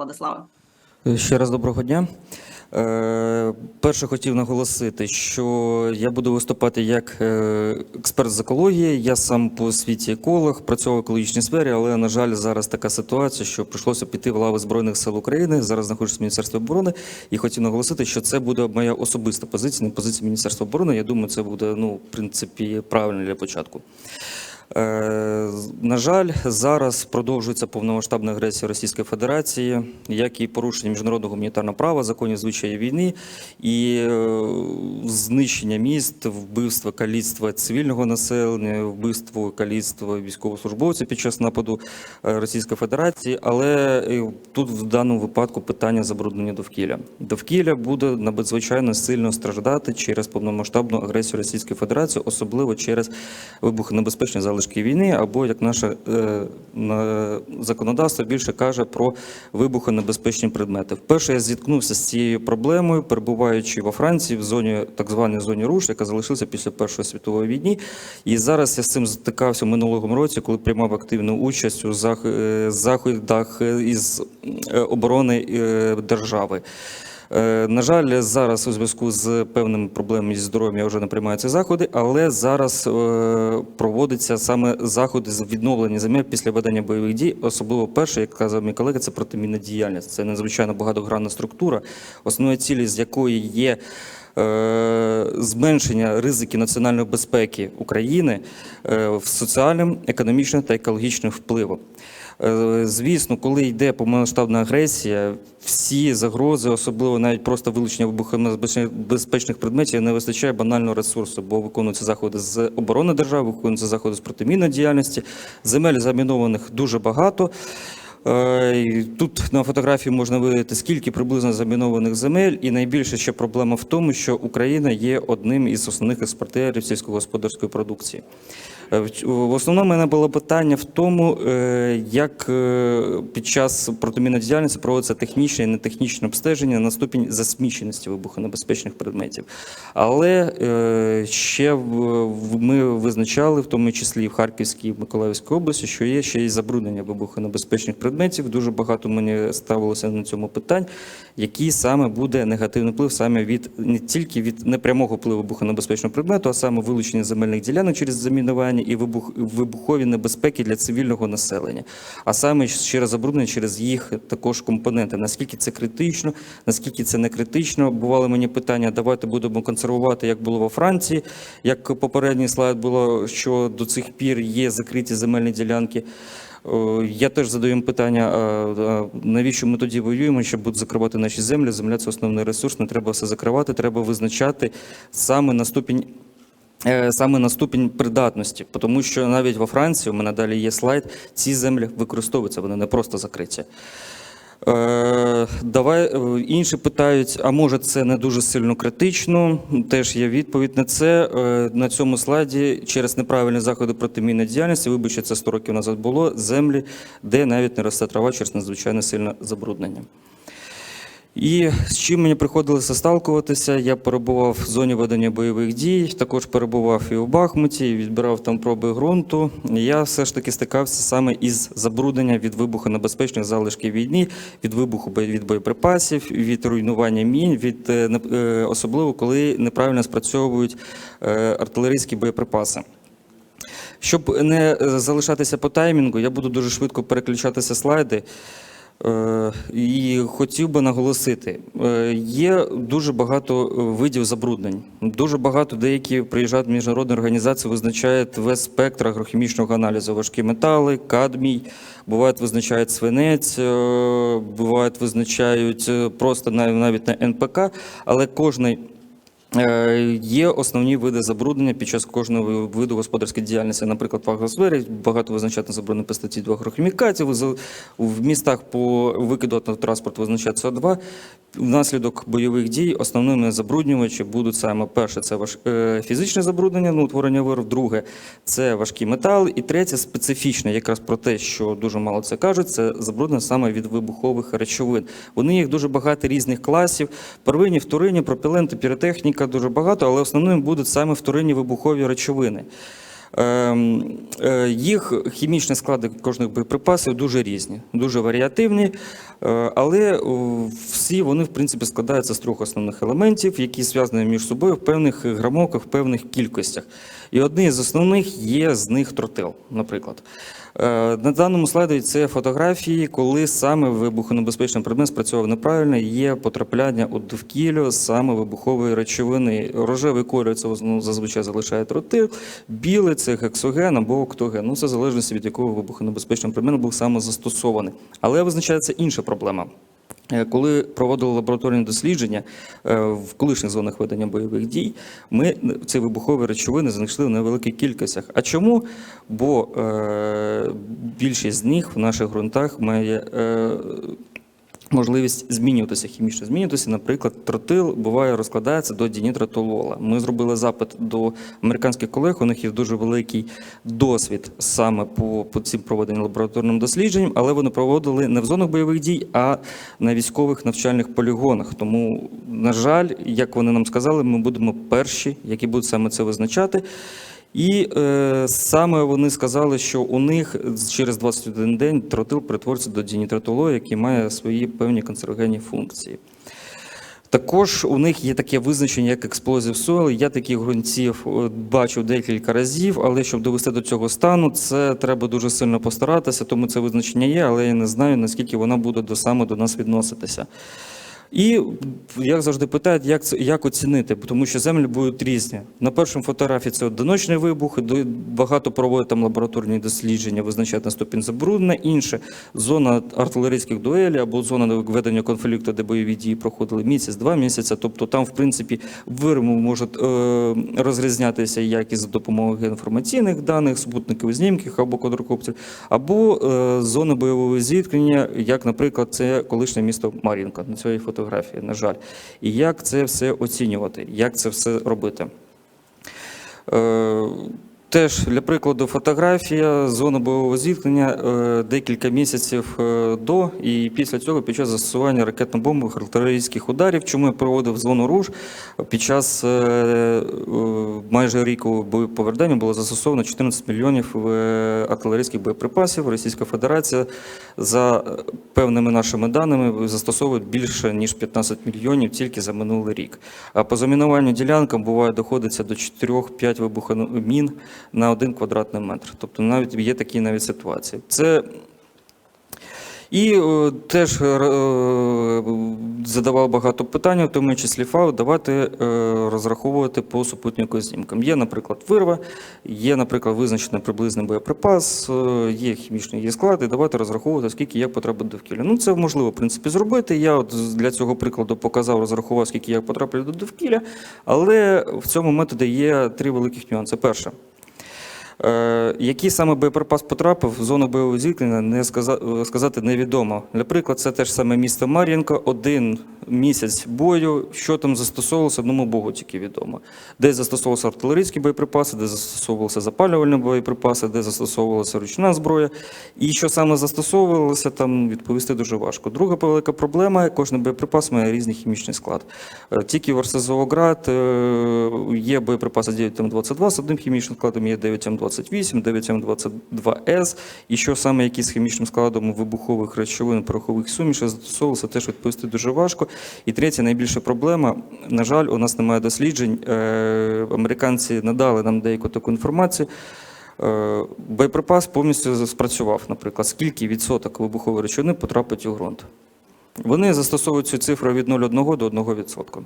Владиславе. Ще раз доброго дня. Е, Перше хотів наголосити, що я буду виступати як е, експерт з екології. Я сам по освіті еколог, працював в екологічній сфері, але, на жаль, зараз така ситуація, що прийшлося піти в лави Збройних сил України. Зараз знаходжусь в Міністерстві оборони і хотів наголосити, що це буде моя особиста позиція, не позиція Міністерства оборони. Я думаю, це буде, ну, в принципі, правильно для початку. Е, На жаль, зараз продовжується повномасштабна агресія Російської Федерації, як і порушення міжнародного гуманітарного права, законів звичаї війни і е, знищення міст, вбивства каліцтва цивільного населення, вбивство каліцтва військовослужбовців під час нападу е, Російської Федерації. Але тут в даному випадку питання забруднення довкілля. Довкілля буде надзвичайно сильно страждати через повномасштабну агресію Російської Федерації, особливо через вибухонебезпечні залишки війни, або як наше е, законодавство більше каже про вибухонебезпечні предмети. Вперше я зіткнувся з цією проблемою, перебуваючи во Франції в зоні так званій зоні Руш, яка залишилася після Першої світової війни. І зараз я з цим стикався в минулому році, коли приймав активну участь у е, заходах е, із оборони держави. Е, На жаль, зараз у зв'язку з певними проблемами зі здоров'ям вже не приймаю ці заходи, але зараз е, проводяться саме заходи з відновлення земель після ведення бойових дій. Особливо перше, як казав мій колега, це протимінна діяльність. Це надзвичайно багатогранна структура, основною цілі з якої є. е, Зменшення ризиків національної безпеки України в соціальному, економічному та екологічному впливу. Е, Звісно, коли йде повномасштабна агресія, всі загрози, особливо навіть просто вилучення вибухонебезпечних предметів, не вистачає банального ресурсу, бо виконуються заходи з оборони держави, виконуються заходи з протимінної діяльності. Земель замінованих дуже багато. Е, Тут на фотографії можна видати, скільки приблизно замінованих земель, і найбільша ще проблема в тому, що Україна є одним із основних експортерів сільськогосподарської продукції. Е, в- основному в мене було питання в тому, е, як е, під час протимінної діяльності проводиться технічне і нетехнічне обстеження на ступінь засміченості вибухонебезпечних предметів. Але ще ми визначали, в тому числі в Харківській і Миколаївській області, що є ще й забруднення вибухонебезпечних предметів. Дуже багато мені ставилося на цьому питань, який саме буде негативний вплив саме від не тільки від непрямого впливу вибухонебезпечного предмету, а саме вилучення земельних ділянок через замінування і вибухові небезпеки для цивільного населення, а саме через забруднення через їх також компоненти. Наскільки це критично, наскільки це не критично? Бували мені питання, давайте будемо консервувати, як було во Франції, як попередній слайд було, що до цих пір є закриті земельні ділянки. Я теж задаю їм питання, навіщо ми тоді воюємо, щоб будуть закривати наші землі? Земля це основний ресурс, не треба все закривати, треба визначати саме на ступінь. Е, Саме на ступінь придатності, тому що навіть во Франції, у мене далі є слайд, ці землі використовуються, вони не просто закриті. Е, Давай е, інші питають, а може це не дуже сильно критично? Теж є відповідь на це. На цьому слайді через неправильні заходи протимінної діяльності, вибачте, це 100 років назад було, землі, де навіть не росте трава через надзвичайно сильне забруднення. І з чим мені приходилося сталкуватися, я перебував в зоні ведення бойових дій, також перебував і у Бахмуті, і відбирав там проби ґрунту. Я все ж таки стикався саме із забрудненням від вибухонебезпечних залишків війни, від вибуху від боєприпасів, від руйнування мін, від е, е, особливо коли неправильно спрацьовують е, артилерійські боєприпаси. Щоб не залишатися по таймінгу, я буду дуже швидко переключатися слайди. Е, І хотів би наголосити, е, є дуже багато е, видів забруднень. Дуже багато деякі приїжджають міжнародні організації, визначають весь спектр агрохімічного аналізу. Важкі метали, кадмій, бувають визначають свинець, бувають визначають просто навіть на НПК, але кожний Є основні види забруднення під час кожного виду господарської діяльності. Наприклад, в агросфері багато визначати забруднення пестицидів агрохімікатів. В містах по викиду автотранспорту визначають СО2. Внаслідок бойових дій основними забруднювачі будуть саме перше це важ... е, фізичне забруднення, ну, утворення вирв, друге це важкі метали, і третє специфічне, якраз про те, що дуже мало це кажуть, це забруднення саме від вибухових речовин. Вони їх дуже багато різних класів. Первинні, вторинні, пропілен, піротехніка дуже багато, але основними будуть саме вторинні вибухові речовини. Ем, е, Їх хімічні склади кожних боєприпасів дуже різні, дуже варіативні, е, але всі вони в принципі складаються з трьох основних елементів, які зв'язані між собою в певних грамовках, в певних кількостях. І одні з основних є з них тротил, наприклад. Е, На даному слайді це фотографії, коли саме вибухонебезпечний предмет спрацьовував неправильно, є потрапляння у довкілля саме вибухової речовини. Рожевий кольор це ну, зазвичай залишає тротил, білий це гексоген або октоген. Ну, це залежності від якого вибухонебезпечного предмету був саме застосований. Але визначається інша проблема. Е, Коли проводили лабораторні дослідження е, в колишніх зонах ведення бойових дій, ми ці вибухові речовини знайшли в невеликих кількостях. А чому? Бо більшість з них в наших ґрунтах має е, можливість змінюватися, хімічно змінюватися. Наприклад, тротил буває розкладається до дінітротолола. Ми зробили запит до американських колег. У них є дуже великий досвід саме по, по цим проведенням лабораторним дослідженням, але вони проводили не в зонах бойових дій, а на військових навчальних полігонах. Тому, на жаль, як вони нам сказали, ми будемо перші, які будуть саме це визначати. І е, саме вони сказали, що у них через 21 день тротил перетвориться до дінітротолою, який має свої певні канцерогенні функції. Також у них є таке визначення, як експлозив сойл. Я таких ґрунтів е, бачив декілька разів, але щоб довести до цього стану, це треба дуже сильно постаратися, тому це визначення є, але я не знаю, наскільки вона буде до саме до нас відноситися. І як завжди питають, як це як оцінити, тому що землі будуть різні. На першому фотографії це одиночний вибух, багато проводять там лабораторні дослідження, визначають на ступінь забруднення. Інше зона артилерійських дуелей або зона ведення конфлікту, де бойові дії проходили місяць, два місяці. Тобто там, в принципі, вирому можуть е, розрізнятися як за допомогою інформаційних даних, супутникових знімків або квадрокоптерів, або е, зона бойового зіткнення, як, наприклад, це колишнє місто Мар'їнка на цій фотографії, на жаль. І як це все оцінювати, як це все робити. Е, Теж для прикладу фотографія зона бойового зіткнення е, декілька місяців е, до і після цього під час застосування ракетно-бомбових артилерійських ударів. Чому я проводив зону руж під час е, майже ріку боєповердення було застосовано 14 мільйонів артилерійських боєприпасів. Російська Федерація за певними нашими даними застосовує більше ніж 15 мільйонів тільки за минулий рік. А по замінуванню ділянкам буває доходиться до 4-5 вибухомін на один квадратний метр. Тобто навіть є такі навіть ситуації. Це і е, теж е, задавав багато питань, в тому числі ФАУ, давати е, розраховувати по супутниковим знімкам. Є, наприклад, вирва, є, наприклад, визначений приблизний боєприпас, е, є хімічний її склад, і давати розраховувати, скільки як потрапить довкілля. Ну, це можливо, в принципі, зробити. Я от для цього прикладу показав, розрахував, скільки як потраплять до довкілля, але в цьому методі є три великих нюанси. Перше. Е, Який саме боєприпас потрапив в зону бойового зіткнення, не сказа- сказати невідомо. Наприклад, це теж саме місто Мар'їнка, один місяць бою, що там застосовувалося, одному Богу тільки відомо. Де застосовувалися артилерійські боєприпаси, де застосовувалися запалювальні боєприпаси, де застосовувалася ручна зброя. І що саме застосовувалося, там відповісти дуже важко. Друга велика проблема, кожен боєприпас має різний хімічний склад. Е, Тільки в РСЗО-Град е, є боєприпаси 9М22 з одним хімічним складом, є 9М28, 9М22С, і що саме які з хімічним складом вибухових речовин, порохових сумішей застосовувалося, теж відповісти дуже важко. І третя найбільша проблема, на жаль, у нас немає досліджень. Е, Американці надали нам деяку таку інформацію. Е, Боєприпас повністю спрацював, наприклад, скільки відсоток вибухової речовини потрапить у ґрунт. Вони застосовують цю цифру від 0,1 до 1%.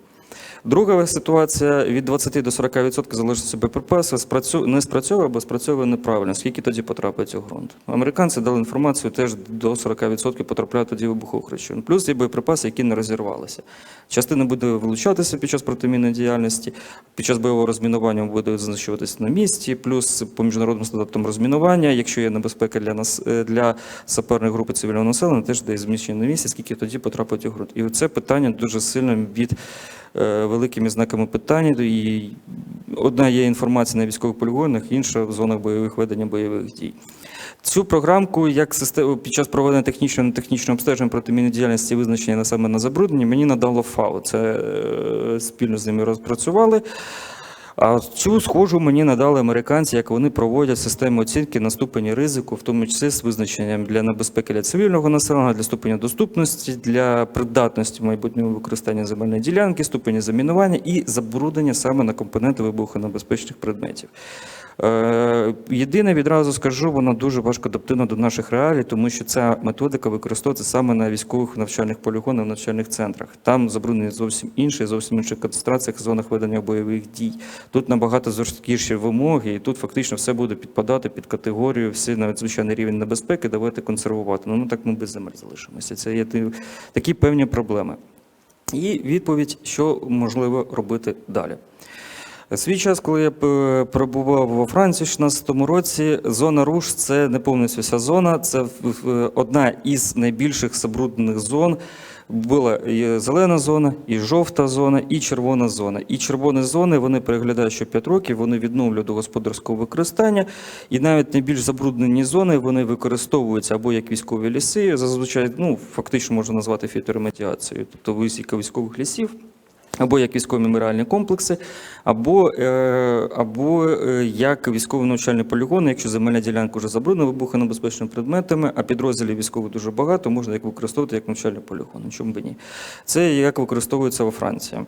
Друга ситуація від 20 до 40% залежності боєприпасу спрацю... не спрацьовує або спрацьовує неправильно. Скільки тоді потрапить у ґрунт? Американці дали інформацію, теж до 40% потрапляють тоді вибухових речовин. Плюс є боєприпаси, які не розірвалися. Частина буде вилучатися під час протимінної діяльності, під час бойового розмінування буде знищуватися на місці, плюс по міжнародним стандартам розмінування, якщо є небезпека для нас е, для саперної групи цивільного населення, теж дає зміщення на місці, скільки тоді потрапить у ґрунт. І це питання дуже сильно від великими знаками питання. І одна є інформація на військових полігонах, інша в зонах бойових ведення бойових дій. Цю програмку, як систему під час проведення технічного технічного обстеження протимінної діяльності визначення саме на забрудненні, мені надало ФАО. Це е, спільно з ними розпрацювали. А цю схожу мені надали американці, як вони проводять систему оцінки на ступені ризику, в тому числі з визначенням для небезпеки для цивільного населення, для ступеня доступності, для придатності майбутнього використання земельної ділянки, ступені замінування і забруднення саме на компоненти вибухонебезпечних предметів. Е, Єдине відразу скажу, вона дуже важко адаптивна до наших реалій, тому що ця методика використовується саме на військових навчальних полігонах, навчальних центрах. Там забруднення зовсім інше, зовсім інших концентраціях, зонах ведення бойових дій. Тут набагато жорсткіші вимоги, і тут фактично все буде підпадати під категорію, всі надзвичайний рівень небезпеки, давайте консервувати. Ну, ну так ми без земель залишимося. Це є такі певні проблеми. І відповідь, що можливо робити далі. Свій час, коли я перебував во Франції в 16-му році, зона Руш це не повністю вся зона, це одна із найбільших забруднених зон. Була і зелена зона, і жовта зона, і червона зона. І червоні зони вони переглядають що 5 років, вони відновлюють до господарського використання. І навіть найбільш забруднені зони вони використовуються або як військові ліси, зазвичай ну, фактично можна назвати фіторемедіацією, тобто висіка військових лісів або як військові меморіальні комплекси, або, е, або е, як військові навчальні полігони, якщо земельна ділянка вже забруднена вибухонебезпечними предметами, а підрозділів військових дуже багато, можна їх використовувати як навчальні полігони. Чому б ні? Це як використовується во Франції.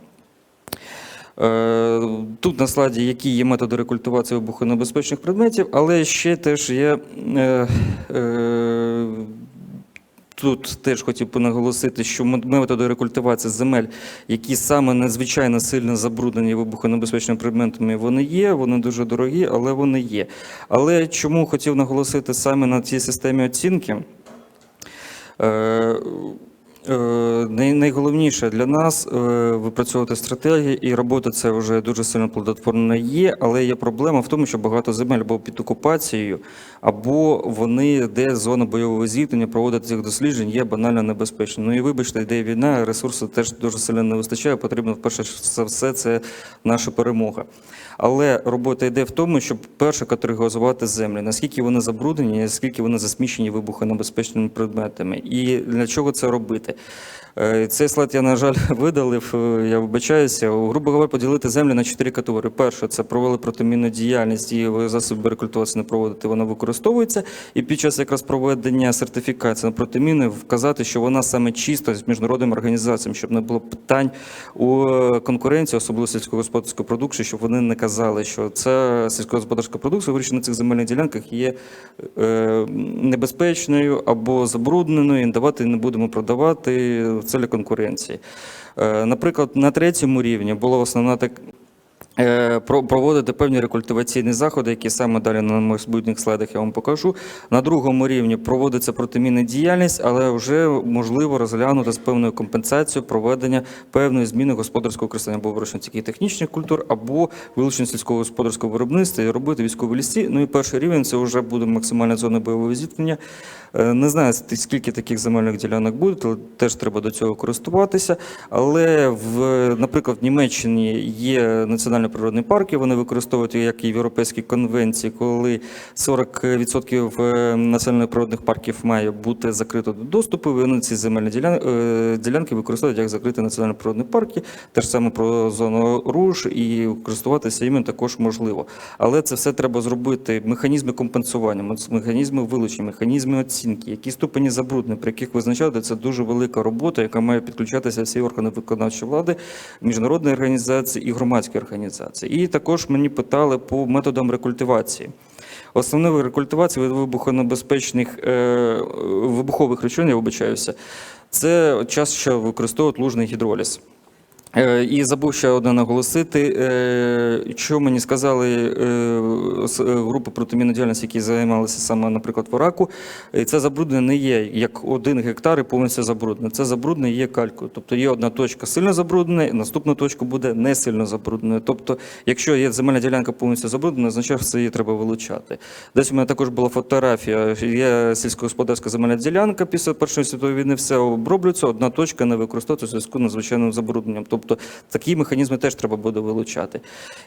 Е, Тут на слайді, які є методи рекультивації вибухонебезпечних предметів, але ще теж є. Е, е, Тут теж хотів би наголосити, що методи рекультивації земель, які саме надзвичайно сильно забруднені вибухонебезпечними предметами, вони є, вони дуже дорогі, але вони є. Але чому хотів наголосити саме на цій системі оцінки? Е, най- Найголовніше для нас е, випрацьовувати стратегії, і робота це вже дуже сильно плодотворна є, але є проблема в тому, що багато земель або під окупацією, або вони, де зона бойового зіткнення, проводити цих досліджень є банально небезпечно. Ну і вибачте, йде війна, ресурсів теж дуже сильно не вистачає. Потрібно вперше за все це наша перемога. Але робота йде в тому, щоб перше категоризувати землі, наскільки вони забруднені, наскільки вони засмічені вибухонебезпечними предметами, і для чого це робити. Е, Цей слайд я, на жаль, видалив, е, я вибачаюся. Грубо говоря, поділити землі на чотири категорії. Перше, це провели протимінну діяльність, і засоби рекультивації не проводити, вона використовується. І під час якраз проведення сертифікації на протиміни вказати, що вона саме чиста з міжнародними організаціями, щоб не було питань у конкуренції, особливо сільськогосподарської продукції, щоб вони не казали, що це сільськогосподарська продукція, вирішена на цих земельних ділянках є е, небезпечною або забрудненою, давати не будемо продавати в цілі конкуренції. Е, Наприклад, на третьому рівні була основна так. Проводити певні рекультиваційні заходи, які саме далі на майбутніх слайдах я вам покажу. На другому рівні проводиться протимінна діяльність, але вже можливо розглянути з певною компенсацією проведення певної зміни господарського користування або вирощення тільки технічних культур, або вилучення сільського господарського виробництва і робити військові лісі. Ну і перший рівень це вже буде максимальна зона бойового зіткнення. Е, Не знаю, скільки таких земельних ділянок буде, але теж треба до цього користуватися. Але в, наприклад, в Німеччині є національні природні парки, вони використовують як і в Європейській конвенції, коли 40% е, національних природних парків має бути закрито до доступу. Вони ці земельні ділян- е, ділянки використовують як закриті національні природні парки. Те ж саме про зону руш і користуватися їм також можливо. Але це все треба зробити. Механізми компенсування, механізми вилучення, механізми оцінки, які ступені забруднення, при яких визначати це дуже велика робота, яка має підключатися всі органи виконавчої влади, міжнародні організації і громадські організації. І також мені питали по методам рекультивації. Основною рекультивацією від вибухонебезпечних е, вибухових речовин, я вибачаюся, це час, що використовують лужний гідроліз. Е, І забув ще одне наголосити, е, що мені сказали е, групи протимінної діяльності, які займалися саме, наприклад, в Іраку, і це забруднення не є як один гектар і повністю забруднене. Це забруднення є калькою. Тобто є одна точка сильно забруднена, наступна точка буде не сильно забрудненою. Тобто, якщо є земельна ділянка повністю забруднена, означає, що її треба вилучати. Десь у мене також була фотографія. Є сільськогосподарська земельна ділянка після Першої світової війни, все оброблюється, одна точка не використовується зв'язку з надзвичайним забрудненням. Тобто Тобто такі механізми теж треба буде вилучати.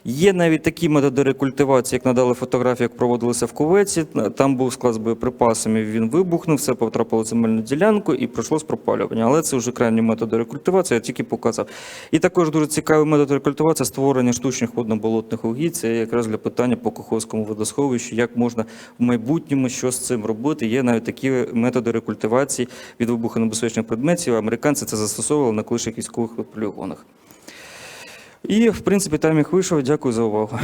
Є навіть такі методи рекультивації, як надали фотографії, як проводилися в Кувеці. Там був склад з боєприпасами, він вибухнув, все потрапило в земельну ділянку і пройшло спропалювання. Але це вже крайні методи рекультивації, я тільки показав. І також дуже цікавий метод рекультивації створення штучних водно-болотних угідь. Це якраз для питання по Каховському водосховищу, як можна в майбутньому що з цим робити. Є навіть такі методи рекультивації від вибухонебезпечних предметів. Американці це застосовували на колишніх військових полігонах. І, в принципі, таймінг вийшов. Дякую за увагу.